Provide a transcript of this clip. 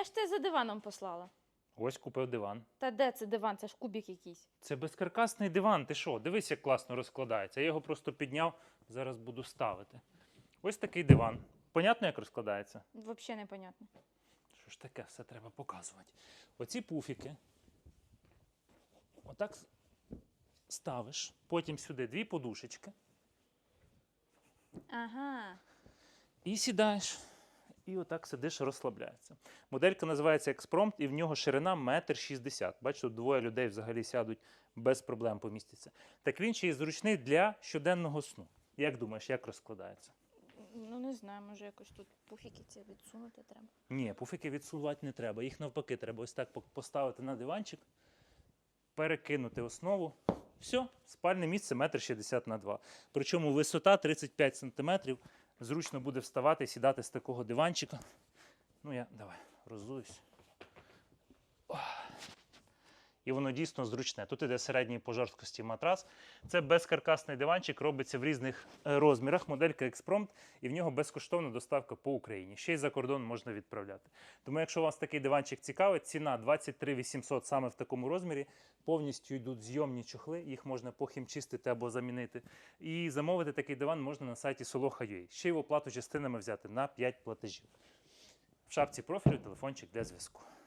Я ж тебе за диваном послала. Ось купив диван. Та де це диван? Це ж кубік якийсь. Це безкаркасний диван. Ти що? Дивись, як класно розкладається. Я його просто підняв, зараз буду ставити. Ось такий диван. Понятно, як розкладається? Взагалі непонятно. Що ж таке, все треба показувати. Оці пуфіки. Отак ставиш. Потім сюди дві подушечки. Ага. І сідаєш. І отак сидиш, розслабляється. Моделька називається Експромт, і в нього ширина 1,60 м. Бачите, двоє людей взагалі сядуть без проблем помістяться. Так він ще й зручний для щоденного сну. Як думаєш, як розкладається? Ну не знаю, може якось тут пуфіки ці відсунути треба. Ні, пуфіки відсувати не треба. Їх навпаки, треба ось так поставити на диванчик, перекинути основу. Все, спальне місце 1,60 на 2. Причому висота 35 см. Зручно буде вставати сідати з такого диванчика. Ну, я давай розуюсь. І воно дійсно зручне. Тут іде середньої по жорсткості матрас. Це безкаркасний диванчик, робиться в різних е, розмірах. Моделька Експромт, і в нього безкоштовна доставка по Україні. Ще й за кордон можна відправляти. Тому, якщо у вас такий диванчик цікавить, ціна 23 800 саме в такому розмірі. Повністю йдуть зйомні чохли, їх можна похімчистити або замінити. І замовити такий диван можна на сайті Soloha.ua. Ще й в оплату частинами взяти на 5 платежів. В шапці профілю телефончик для зв'язку.